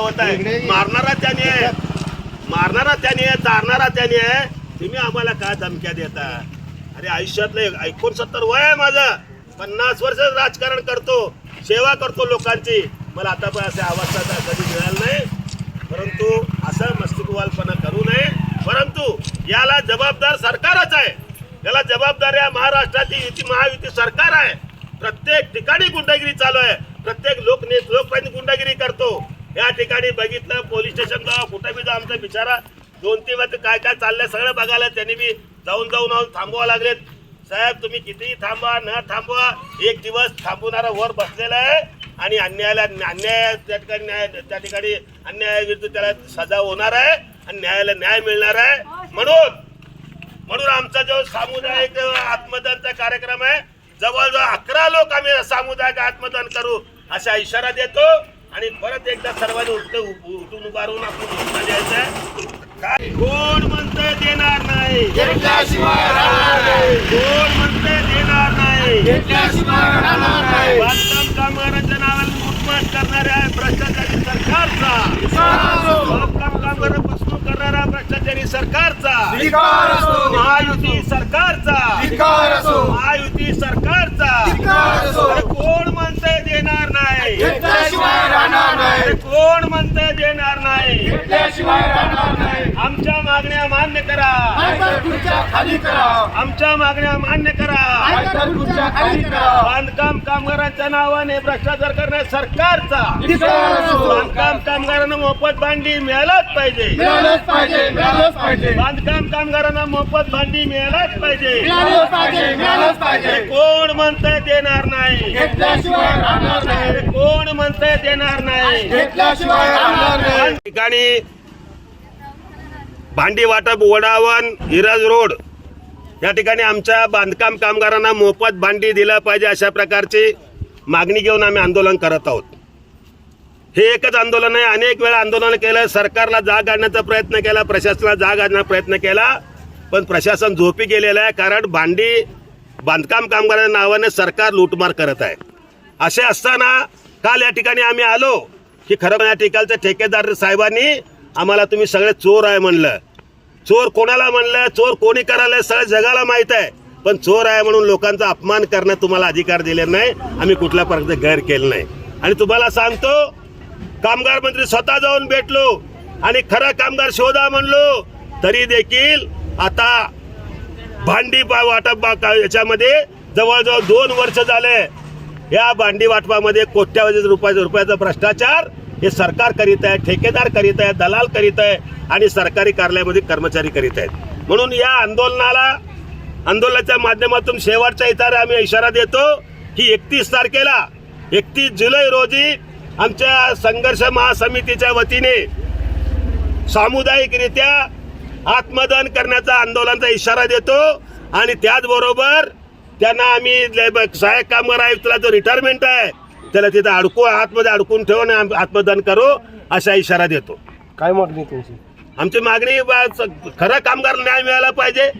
होत आहे. मारणारा त्याने आहे. मारणारा त्याने आहे चारणारा त्याने आहे. तुम्ही आम्हाला काय धमक्या देता? अरे आयुष्यातलं एकोणसत्तर वय आहे माझं. पन्नास वर्ष राजकारण करतो सेवा करतो लोकांची. मला आता पण असे अवस्था कधी मिळालं नाही. परंतु असं मस्तिकवालपणा करू नये. परंतु याला जबाबदार सरकारच आहे. याला जबाबदार या महाराष्ट्राची युती महायुती सरकार आहे. प्रत्येक ठिकाणी गुंडगिरी चालू आहे. प्रत्येक लोक लोकप्रतिनिधी गुंडगिरी करतो. या ठिकाणी बघितलं पोलीस स्टेशन जावा कुठे बी जा आमचा बिचारा. दोन तीन वेळा काय काय चाललंय सगळं बघायला त्यांनी बी जाऊन जाऊन जाऊन थांबवा लागलेत. साहेब तुम्ही कितीही थांबवा न थांबवा एक दिवस थांबवणारा वर बसलेला आहे आणि अन्यायाला अन्याय त्या ठिकाणी न्याय त्या ठिकाणी अन्यायाविरुद्ध त्याला सजा होणार आहे आणि न्यायाला न्याय मिळणार आहे. म्हणून म्हणून आमचा जो सामुदायिक आत्मदानचा कार्यक्रम आहे जवळजवळ अकरा लोक आम्ही सामुदायिक आत्मदान करू असा इशारा देतो. आणि परत एकदा सर्वांनी उठत उठून उभारून आपण घोषणा द्यायचं. काय? कोण म्हणतंय देणार नाही? कोण म्हणतंय देणार नाही? बांधकाम कामगारांच्या नावाला लूटमाट करणाऱ्या भ्रष्टाचारी सरकारचा. बांधकाम कामगार फसवणूक करणाऱ्या भ्रष्टाचारी सरकारचा. महायुती सरकारचा. महायुती सरकारचा धिक्कार असो अरे कोण म्हणतंय देणार नाही घेतल्याशिवाय राहणार अरे नाही कोण म्हणतंय देणार नाही घेतल्याशिवाय राहणार नाही. आमच्या मागण्या मान्य करा. नाहीतर खुर्च्या खाली करा. आमच्या मागण्या मान्य करा. नाहीतर खुर्च्या खाली करा. बांधकाम कामगारांच्या नावाने भ्रष्टाचार करण्या सरकारचा धिक्कार असो. बांधकाम कामगारांना मोफत भांडी मिळालाच पाहिजे. मिळालंच पाहिजे मिळालंच पाहिजे. बांधकाम कामगारांना मोफत भांडी मिळालाच पाहिजे. मिळालंच पाहिजे मिळालंच पाहिजे. कोण म्हणतंय देणार नाही. घेतल्याशिवाय राहणार नाही. कोण म्हणतंय देणार नाही. घेतल्याशिवाय राहणार ठिकाणी भांडी वाटप वडावन हिरज रोड. या ठिकाणी आमच्या बांधकाम कामगारांना मोफत भांडी दिलं पाहिजे अशा प्रकारची मागणी घेऊन आम्ही आंदोलन करत आहोत. हे एकच आंदोलन आहे. अनेक वेळा आंदोलन केलं सरकारला जाग आणण्याचा प्रयत्न केला प्रशासनाला जाग आणण्याचा प्रयत्न केला पण प्रशासन झोपी गेलेलं आहे कारण भांडी बांधकाम कामगारांच्या नावाने सरकार लूटमार करत आहे. असे असताना काल या ठिकाणी आम्ही आलो. की खरं या ठिकाणच्या ठेकेदार साहेबांनी आम्हाला तुम्ही सगळे चोर आहे म्हणलं. चोर कोणाला म्हणलं? चोर कोणी करायला? सगळ्या जगाला माहीत आहे. पण चोर आहे म्हणून लोकांचा अपमान करणं तुम्हाला अधिकार दिले नाही. आम्ही कुठल्या प्रकारचं गैर केलं नाही. आणि तुम्हाला सांगतो कामगार मंत्री स्वतः जाऊन भेटलो आणि खरा कामगार शोधा म्हणलो तरी देखील आता भांडी वाटप याच्यामध्ये जवळजवळ दोन वर्ष झाले. या भांडी वाटपामध्ये कोट्यावधी रुपयाचा रुपयाचा भ्रष्टाचार हे सरकार करीत आहे ठेकेदार करीत आहे दलाल करीत आहे आणि सरकारी कार्यालयामध्ये कर्मचारी करीत आहेत. म्हणून या आंदोलनाला आंदोलनाच्या माध्यमातून शेवटचा इशारा आम्ही इशारा देतो की एकतीस तारखेला एकतीस जुलै रोजी आमच्या संघर्ष महासमितीच्या वतीने सामुदायिकरित्या आत्मदान करण्याचा आंदोलनाचा इशारा देतो आणि त्याचबरोबर त्यांना आम्ही सहाय्यक कामगार आयुक्तला जो रिटायरमेंट आहे त्याला तिथं अडकू आतमध्ये अडकून ठेवून आत्मदान करू असा इशारा देतो. काय मागणी तुमची? आमची मागणी बा- स- खरं कामगार न्याय मिळाला पाहिजे.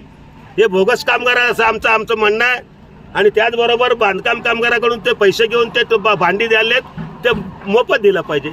हे बोगस कामगार आहे असं आमचं आमचं म्हणणं आहे. आणि त्याचबरोबर बांधकाम कामगाराकडून ते पैसे घेऊन ते तो बा- भांडी द्यायलेत ते मोफत दिलं पाहिजे.